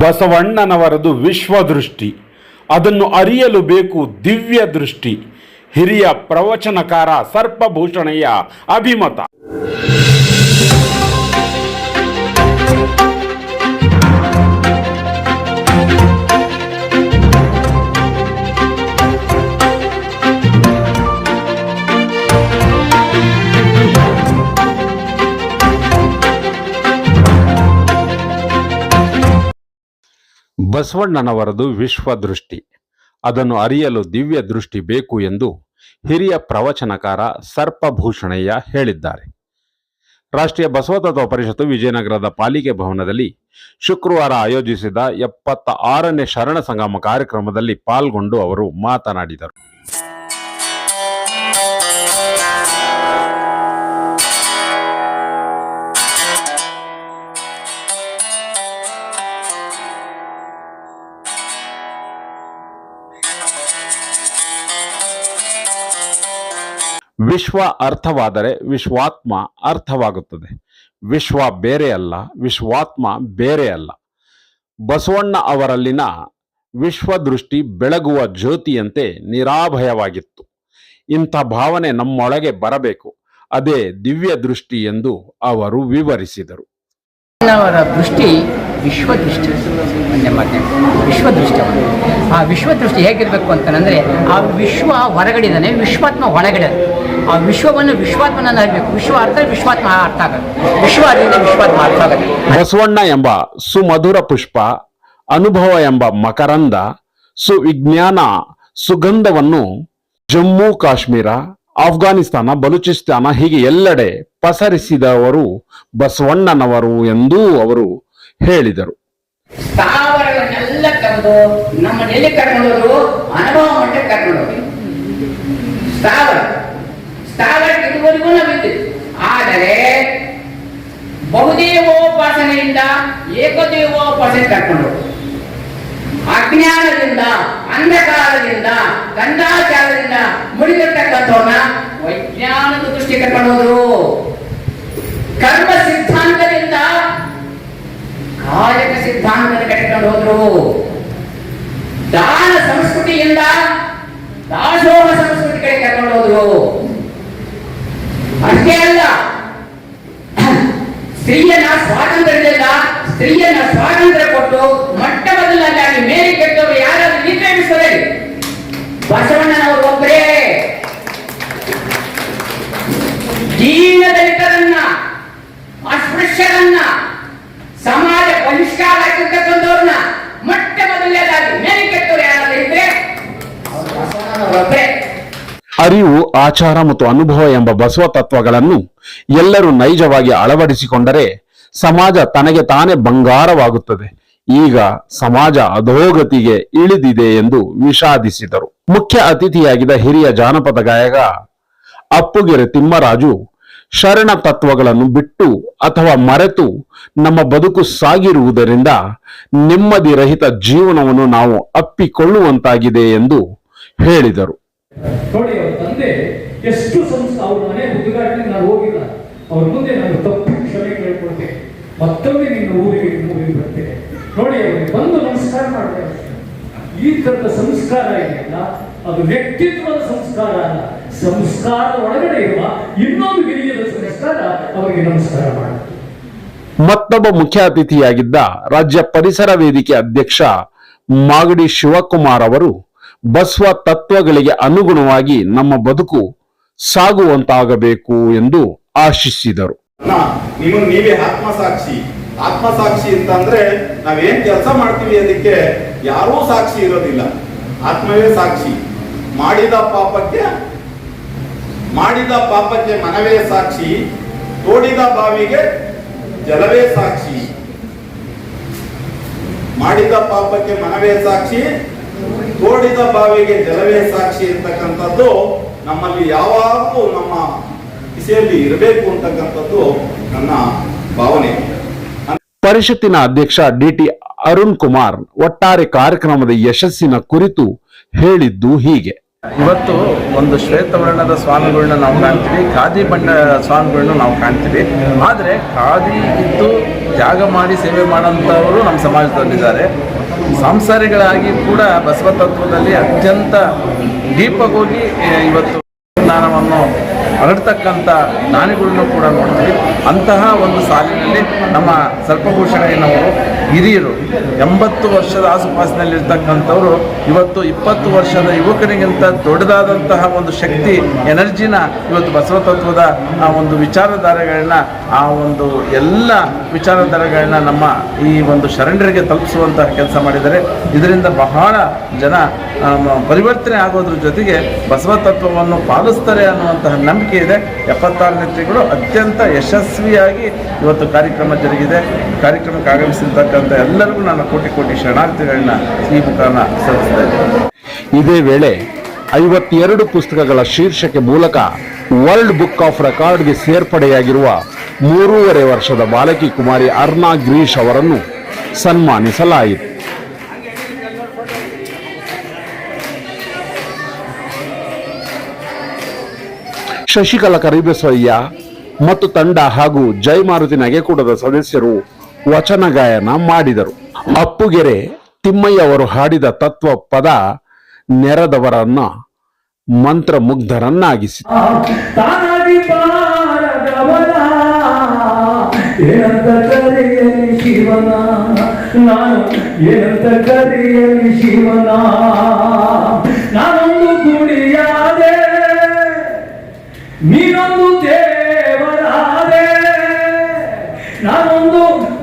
ಬಸವಣ್ಣನವರದು ವಿಶ್ವದೃಷ್ಟಿ. ಅದನ್ನು ಅರಿಯಲು ಬೇಕು ದಿವ್ಯ ದೃಷ್ಟಿ. ಹಿರಿಯ ಪ್ರವಚನಕಾರ ಸರ್ಪಭೂಷಣೆಯ ಅಭಿಮತ. ಬಸವಣ್ಣನವರದು ವಿಶ್ವದೃಷ್ಟಿ. ಅದನ್ನು ಅರಿಯಲು ದಿವ್ಯ ದೃಷ್ಟಿ ಬೇಕು ಎಂದು ಹಿರಿಯ ಪ್ರವಚನಕಾರ ಸರ್ಪಭೂಷಣಯ್ಯ ಹೇಳಿದ್ದಾರೆ. ರಾಷ್ಟ್ರೀಯ ಬಸವತತ್ವ ಪರಿಷತ್ತು ವಿಜಯನಗರದ ಪಾಲಿಕೆ ಭವನದಲ್ಲಿ ಶುಕ್ರವಾರ ಆಯೋಜಿಸಿದ ಎಪ್ಪತ್ತ ಆರನೇ ಶರಣ ಸಂಗಮ ಕಾರ್ಯಕ್ರಮದಲ್ಲಿ ಪಾಲ್ಗೊಂಡು ಅವರು ಮಾತನಾಡಿದರು. ವಿಶ್ವ ಅರ್ಥವಾದರೆ ವಿಶ್ವಾತ್ಮ ಅರ್ಥವಾಗುತ್ತದೆ. ವಿಶ್ವ ಬೇರೆ ಅಲ್ಲ, ವಿಶ್ವಾತ್ಮ ಬೇರೆ ಅಲ್ಲ. ಬಸವಣ್ಣ ಅವರಲ್ಲಿನ ವಿಶ್ವದೃಷ್ಟಿ ಬೆಳಗುವ ಜ್ಯೋತಿಯಂತೆ ನಿರಾಭಯವಾಗಿತ್ತು. ಇಂಥ ಭಾವನೆ ನಮ್ಮೊಳಗೆ ಬರಬೇಕು. ಅದೇ ದಿವ್ಯ ದೃಷ್ಟಿ ಎಂದು ಅವರು ವಿವರಿಸಿದರು. ಅವರ ದೃಷ್ಟಿ ವಿಶ್ವದೃಷ್ಟಿ. ಮಾತೆ ವಿಶ್ವದೃಷ್ಟಿ ಆ ವಿಶ್ವದೃಷ್ಟಿ ಹೇಗಿರಬೇಕು ಅಂತಂದರೆ, ಆ ವಿಶ್ವ ಹೊರಗಡಿದಾನೆ ವಿಶ್ವಾತ್ಮ ಒಳಗಡೆ. ಆ ವಿಶ್ವವನ್ನು ವಿಶ್ವಾತ್ಮನನ್ನಾಗಬೇಕು ವಿಶ್ವ ಅರ್ಥ ವಿಶ್ವಾತ್ಮ ಅರ್ಥ ಆಗುತ್ತೆ. ವಿಶ್ವ ಅರಿವಿದೆ ವಿಶ್ವಾತ್ಮ ಅರ್ಥ ಆಗುತ್ತೆ. ಬಸವಣ್ಣ ಎಂಬ ಸುಮಧುರ ಪುಷ್ಪ ಅನುಭವ ಎಂಬ ಮಕರಂದ ಸುವಿಜ್ಞಾನ ಸುಗಂಧವನ್ನು ಜಮ್ಮು ಕಾಶ್ಮೀರ ಆಫ್ಘಾನಿಸ್ತಾನ ಬಲೂಚಿಸ್ತಾನ ಹೀಗೆ ಎಲ್ಲೆಡೆ ಪಸರಿಸಿದವರು ಬಸವಣ್ಣನವರು ಎಂದೂ ಅವರು ಹೇಳಿದರು. ಸ್ಥಾವರಗಳನ್ನೆಲ್ಲ ಕರೆದು ನಮ್ಮ ಎಲ್ಲಿ ಕರ್ಕೊಂಡೋದ್ರು ಅನುಭವ ಮಟ್ಟ ಕರ್ಕೊಂಡೋಗಿ ಸ್ಥಾವರ. ಸ್ಥಾವರಕ್ಕೆ ಇದುವರೆಗೂ ನಾವಿದ್ದೀವಿ ಆದರೆ ಬಹುದೇವೋಪಾಸನೆಯಿಂದ ಏಕದೇವೋಪಾಸನೆ ಕರ್ಕೊಂಡು ಅಜ್ಞಾನದಿಂದ, ಅಂಧಕಾರದಿಂದ, ಗಂಧಾಚಾರದಿಂದ ಮುಡಿದಿರ್ತಕ್ಕಂಥವ್ರನ್ನ ವೈಜ್ಞಾನಿಕ ದೃಷ್ಟಿ ಕರ್ಕೊಂಡು ಹೋದ್ರು. ಕರ್ಮ ಸಿದ್ಧಾಂತದಿಂದ ಕಾಯಕ ಸಿದ್ಧಾಂತದ ಕಟ್ಟಿಕೊಂಡು ಹೋದ್ರು. ದಾನ ಸಂಸ್ಕೃತಿಯಿಂದ ದಾಸೋಹ ಸಂಸ್ಕೃತಿ ಕಡೆ ಕರ್ಕೊಂಡು ಹೋದ್ರು. ಅಷ್ಟೇ ಅಲ್ಲ ಸ್ತ್ರೀಯನ ಸ್ವಾತಂತ್ರ್ಯದಿಂದ ಸ್ತ್ರೀಯನ ಸ್ವಾತಂತ್ರ್ಯ ಅರಿವು, ಆಚಾರ ಮತ್ತು ಅನುಭವ ಎಂಬ ಬಸವ ತತ್ವಗಳನ್ನು ಎಲ್ಲರೂ ನೈಜವಾಗಿ ಅಳವಡಿಸಿಕೊಂಡರೆ ಸಮಾಜ ತನಗೆ ತಾನೇ ಬಂಗಾರವಾಗುತ್ತದೆ. ಈಗ ಸಮಾಜ ಅಧೋಗತಿಗೆ ಇಳಿದಿದೆ ಎಂದು ವಿಷಾದಿಸಿದರು. ಮುಖ್ಯ ಅತಿಥಿಯಾಗಿದ್ದ ಹಿರಿಯ ಜಾನಪದ ಗಾಯಕ ಅಪ್ಪುಗೆರೆ ತಿಮ್ಮರಾಜು ಶರಣ ತತ್ವಗಳನ್ನು ಬಿಟ್ಟು ಅಥವಾ ಮರೆತು ನಮ್ಮ ಬದುಕು ಸಾಗಿರುವುದರಿಂದ ನೆಮ್ಮದಿ ರಹಿತ ಜೀವನವನ್ನು ನಾವು ಅಪ್ಪಿಕೊಳ್ಳುವಂತಾಗಿದೆ ಎಂದು ಹೇಳಿದರು. ನೋಡಿ, ಅವ್ರ ತಂದೆ ಎಷ್ಟು ಸಂಸ್ಥೆ ಅವ್ರ ಮನೆ ಉದ್ಘಾಟನೆ ನಾನು ಹೋಗಿಲ್ಲ. ಅವ್ರ ಮುಂದೆ ನಾನು ತಪ್ಪು ಕ್ಷಮೆ ಕೇಳ್ಕೊಳ್ತೇನೆ ಮತ್ತೊಮ್ಮೆ ನಿನ್ನ ಊರಿಗೆ ನಿಮ್ಮ ಊರಿಗೆ ಬರ್ತೇನೆ. ನೋಡಿ ಅವ್ರಿಗೆ ಬಂದು ನಮಸ್ಕಾರ ಮಾಡ್ತಾರೆ ಈ ತರದ ಸಂಸ್ಕಾರ ಇದೆಯಲ್ಲ, ಅದು ವ್ಯಕ್ತಿತ್ವದ ಸಂಸ್ಕಾರ ಅಲ್ಲ. ಸಂಸ್ಕಾರದ ಒಳಗಡೆ ಇರುವ ಇನ್ನೊಂದು ಗಿರಿಯದ ಸಂಸ್ಕಾರ, ಅವರಿಗೆ ನಮಸ್ಕಾರ ಮಾಡುತ್ತೆ ಮತ್ತೊಬ್ಬ ಮುಖ್ಯ ಅತಿಥಿಯಾಗಿದ್ದ ರಾಜ್ಯ ಪರಿಸರ ವೇದಿಕೆ ಅಧ್ಯಕ್ಷ ಮಾಗಡಿ ಶಿವಕುಮಾರ್ ಅವರು ಬಸವ ತತ್ವಗಳಿಗೆ ಅನುಗುಣವಾಗಿ ನಮ್ಮ ಬದುಕು ಸಾಗುವಂತಾಗಬೇಕು ಎಂದು ಆಶಿಸಿದರು. ನೀವೇ ಆತ್ಮಸಾಕ್ಷಿ. ಆತ್ಮಸಾಕ್ಷಿ ಅಂತಂದ್ರೆ ನಾವೇನ್ ಕೆಲಸ ಮಾಡ್ತೀವಿ ಅದಕ್ಕೆ ಯಾರೂ ಸಾಕ್ಷಿ ಇರೋದಿಲ್ಲ. ಆತ್ಮವೇ ಸಾಕ್ಷಿ. ಮಾಡಿದ ಪಾಪಕ್ಕೆ ಮಾಡಿದ ಪಾಪಕ್ಕೆ ಮನವೇ ಸಾಕ್ಷಿ. ತೋಡಿದ ಬಾವಿಗೆ ಜಲವೇ ಸಾಕ್ಷಿ. ಮಾಡಿದ ಪಾಪಕ್ಕೆ ಮನವೇ ಸಾಕ್ಷಿ. ತೋಡಿದ ಬಾವಿಗೆ ಜಲವೇ ಸಾಕ್ಷಿ ಇರ್ತಕ್ಕಂಥದ್ದು ನಮ್ಮಲ್ಲಿ ಯಾವಾಗಲೂ ನಮ್ಮ ದಿಸೆಯಲ್ಲಿ ಇರಬೇಕು ಅಂತಕ್ಕಂಥದ್ದು ನನ್ನ ಭಾವನೆ. ಪರಿಷತ್ತಿನ ಅಧ್ಯಕ್ಷ ಡಿಟಿ ಅರುಣ್ ಕುಮಾರ್ ಒಟ್ಟಾರೆ ಕಾರ್ಯಕ್ರಮದ ಯಶಸ್ಸಿನ ಕುರಿತು ಹೇಳಿದ್ದು ಹೀಗೆ. ಇವತ್ತು ಒಂದು ಶ್ವೇತವರ್ಣದ ಸ್ವಾಮಿಗಳನ್ನ ನಾವು ಕಾಣ್ತೀವಿ ಖಾದಿ ಬಣ್ಣ ಸ್ವಾಮಿಗಳನ್ನ ನಾವು ಕಾಣ್ತೀವಿ. ಆದರೆ ಖಾದಿ ಇದ್ದು ತ್ಯಾಗ ಮಾಡಿ ಸೇವೆ ಮಾಡೋಂಥವರು ನಮ್ಮ ಸಮಾಜದಲ್ಲಿದ್ದಾರೆ. ಸಂಸಾರಿಗಳಾಗಿ ಕೂಡ ಬಸವ ತತ್ವದಲ್ಲಿ ಅತ್ಯಂತ ಡೀಪಾಗಿ ಇವತ್ತು ಜ್ಞಾನವನ್ನು ಹರಡ್ತಕ್ಕಂಥ ಜ್ಞಾನಿಗಳನ್ನು ಕೂಡ ನೋಡ್ತೀವಿ. ಅಂತಹ ಒಂದು ಸಾಲಿನಲ್ಲಿ ನಮ್ಮ ಸರ್ಪಭೂಷಣಯ್ಯನವರು ಹಿರಿಯರು ಎಂಬತ್ತು ವರ್ಷದ ಆಸುಪಾಸಿನಲ್ಲಿರ್ತಕ್ಕಂಥವ್ರು ಇವತ್ತು ಇಪ್ಪತ್ತು ವರ್ಷದ ಯುವಕರಿಗಿಂತ ದೊಡ್ಡದಾದಂತಹ ಒಂದು ಶಕ್ತಿ, ಎನರ್ಜಿನ ಇವತ್ತು ಬಸವ ತತ್ವದ ಆ ಒಂದು ವಿಚಾರಧಾರೆಗಳನ್ನ, ಆ ಒಂದು ಎಲ್ಲ ವಿಚಾರಧಾರೆಗಳನ್ನ ನಮ್ಮ ಈ ಒಂದು ಶರಣರಿಗೆ ತಲುಪಿಸುವಂತಹ ಕೆಲಸ ಮಾಡಿದ್ದಾರೆ. ಇದರಿಂದ ಬಹಳ ಜನ ಪರಿವರ್ತನೆ ಆಗೋದ್ರ ಜೊತೆಗೆ ಬಸವ ತತ್ವವನ್ನು ಪಾಲಿಸ್ತಾರೆ ಅನ್ನುವಂತಹ ನಂಬಿಕೆ ಇದೆ. ಎಪ್ಪತ್ತಾರು ತಿಂಗಳು ಅತ್ಯಂತ ಯಶಸ್ವಿಯಾಗಿ ಇವತ್ತು ಕಾರ್ಯಕ್ರಮ ಜರುಗಿದೆ. ಕಾರ್ಯಕ್ರಮಕ್ಕೆ ಆಗಮಿಸಿರ್ತಕ್ಕಂಥ ಎಲ್ಲರಿಗೂ ನಾನು ಕೋಟಿ ಕೋಟಿ ಶರಣಾರ್ಥಿಗಳನ್ನ ಈ ಮುಖಾನ ಇದೇ ವೇಳೆ ಐವತ್ತೆರಡು ಪುಸ್ತಕಗಳ ಶೀರ್ಷಿಕೆ ಮೂಲಕ ವರ್ಲ್ಡ್ ಬುಕ್ ಆಫ್ ರೆಕಾರ್ಡ್ಗೆ ಸೇರ್ಪಡೆಯಾಗಿರುವ ಮೂರೂವರೆ ವರ್ಷದ ಬಾಲಕಿ ಕುಮಾರಿ ಅರ್ನಾ ಗ್ರೀಶ್ ಅವರನ್ನು ಸನ್ಮಾನಿಸಲಾಯಿತು. ಶಶಿಕಲಾ ಕರಿಬಸಯ್ಯ ಮತ್ತು ತಂಡ ಹಾಗೂ ಜೈ ಮಾರುತಿ ನಗೆಕೂಟದ ಸದಸ್ಯರು ವಚನ ಗಾಯನ ಮಾಡಿದರು. ಅಪ್ಪುಗೆರೆ ತಿಮ್ಮಯ್ಯ ಅವರು ಹಾಡಿದ ತತ್ವ ಪದ ನೆರೆದವರನ್ನ ಮಂತ್ರ ಮುಗ್ಧರನ್ನಾಗಿಸಿ ಶಿವನ ನಾನು ಏನಂತ ಕರೆಯಲಿ ಶಿವನ?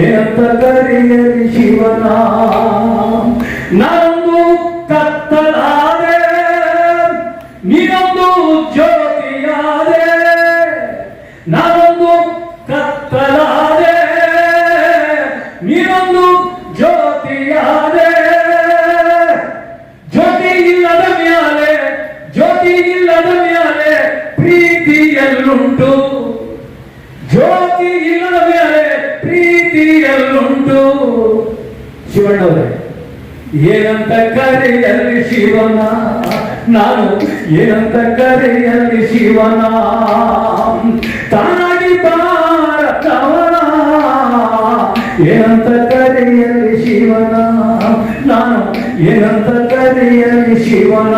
ಏನಂತ ಕರೆಯಲಿ ಶಿವನ. ನಂದು ಕತ್ತಲಾದೆ, ನೀನೊಂದು ಜ್ಯೋತಿಯಾದೆ ನಾನೊಂದು ಕತ್ತಲಾದೆ, ನೀನೊಂದು ಜ್ಯೋತಿಯಾದೆ. ಜ್ಯೋತಿ ಇಲ್ಲದ ಮ್ಯಾಲೆ ಜ್ಯೋತಿ ಇಲ್ಲದ ಮ್ಯಾಲೆ ಪ್ರೀತಿ ಶಿವಣ್ಣವರೇ ಏನಂತ ಕರೆಯಲ್ಲಿ ಶಿವನ? ನಾನು ಏನಂತ ಕರೆಯಲ್ಲಿ ಶಿವನ? ತಾನಾಗಿ ಬಾರತವನ ಏನಂತ ಕರೆಯಲ್ಲಿ ಶಿವನ? ನಾನು ಏನಂತ ಕರೆಯಲ್ಲಿ ಶಿವನ?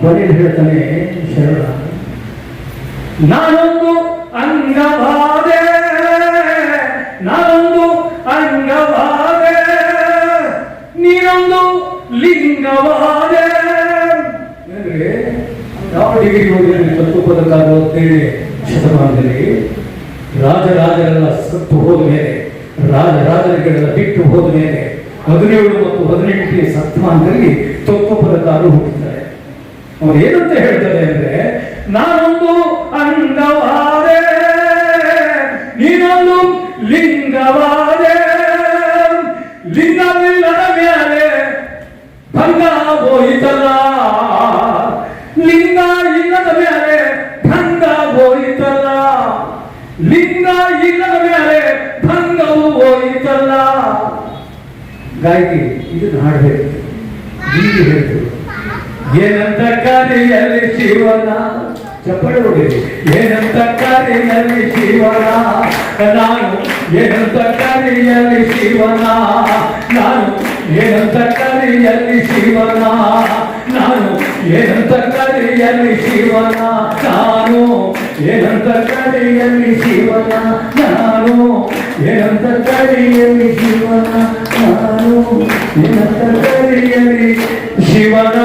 ಕೊನೆ ಹೇಳ್ತಾನೆ ಶರಣ. ನಾನೊಂದು ಶತಮಾನದಲ್ಲಿ ತತ್ವ ಹೋಗಿದ್ದಾರೆ. ಅವ್ರು ಏನಂತ ಹೇಳ್ತಾರೆ ಅಂದ್ರೆ, ನಾನೊಂದು ಅಂಗವಾದೆ, ನೀನೊಂದು ಲಿಂಗವಾದೆ, ಲಿಂಗವಿಲ್ಲದ ಮೇಲೆ ಭಂಗ ಹೋಯಿತಲ್ಲ ಲಿಂಗ ಇಲ್ಲದ ಮೇಲೆ ಭಂಗ ಹೋಯಿತಲ್ಲ ಲಿಂಗ ಇಲ್ಲದ ಮೇಲೆ ಭಂಗವು ಹೋಯಿತಲ್ಲ ಗಾಯಕಿ ಇದನ್ನು ಹಾಡಬೇಕು ಏನಂತ ಕರೆಯಲಿ ಶಿವನ ಚಪ್ಪಳೆ ಹೊಡಿರಿ ಏನಂತ ಕರೆಯಲಿ ಶಿವನ ನಾನು ಏನಂತ ಕರೆಯಲಿ ಶಿವನ ನಾನು ಏನಂತ ಕರೆಯಲಿ ಶಿವನ ನಾನು ಏನಂತ ಕರೆಯಲಿ ಶಿವನ ನಾನು ಏನಂತ ಕರೆಯಲಿ ಶಿವನ ನಾನು ಏನಂತ ಕರೆಯಲಿ ಶಿವನ ನಾನು ಏನಂತ ಕರೆಯಲಿ ಶಿವನ